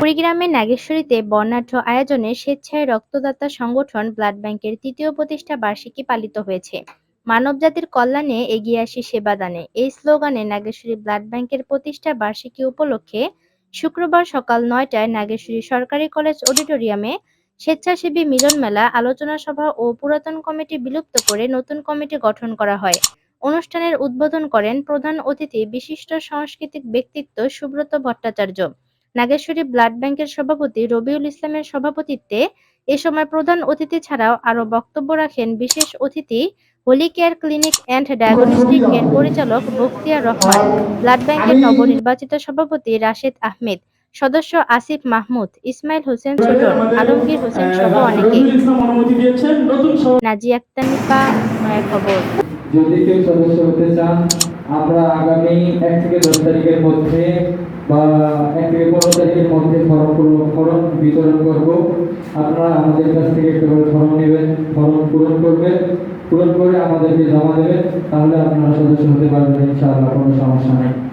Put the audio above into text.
কুড়িগ্রামের নাগেশ্বরীতে বর্ণাঢ্য আয়োজনে স্বেচ্ছায় রক্তদাতা সংগঠন ব্লাড ব্যাংকের তৃতীয় প্রতিষ্ঠা বার্ষিকী পালিত হয়েছে। মানবজাতির কল্যাণে এগিয়ে আসি সেবাদানে এই স্লোগানে নাগেশ্বরী ব্লাড ব্যাংকের প্রতিষ্ঠা বার্ষিকী উপলক্ষে শুক্রবার সকাল নয়টায় নাগেশ্বরী সরকারি কলেজ অডিটোরিয়ামে স্বেচ্ছাসেবী মিলন মেলা, আলোচনা সভা ও পুরাতন কমিটি বিলুপ্ত করে নতুন কমিটি গঠন করা হয়। অনুষ্ঠানের উদ্বোধন করেন প্রধান অতিথি বিশিষ্ট সাংস্কৃতিক ব্যক্তিত্ব সুব্রত ভট্টাচার্য। নাগেশ্বরী ব্লাড ব্যাংকের সভাপতি রবিউল ইসলামের সভাপতিত্বে এ সময় প্রধান অতিথি ছাড়াও আরও বক্তব্য রাখেন বিশেষ অতিথি holy care clinic and diagnostic এর পরিচালক বখতিয়ার রহমান ব্লাড ব্যাংকের নবনির্বাচিত সভাপতি রাশেদ আহমেদ সদস্য আসিফ মাহমুদ ইসমাইল হোসেন ছোটন আলমগীর হোসেন সহ অনেকে নাজিয়া আক্তার খবর। যদি কেউ সদস্য হতে চান আমরা আগামী এক থেকে দশ তারিখের মধ্যে বা এক থেকে পনেরো তারিখের মধ্যে ফর্ম ফর্ম বিতরণ করব। আপনারা আমাদের কাছ থেকে একটা করে ফর্ম নেবেন, ফর্ম পূরণ করবেন। পূরণ করে আমাদেরকে জমা দেবেন। তাহলে আপনারা সদস্য হতে পারবেন, ইনশাআল্লাহ, কোনো সমস্যা নেই।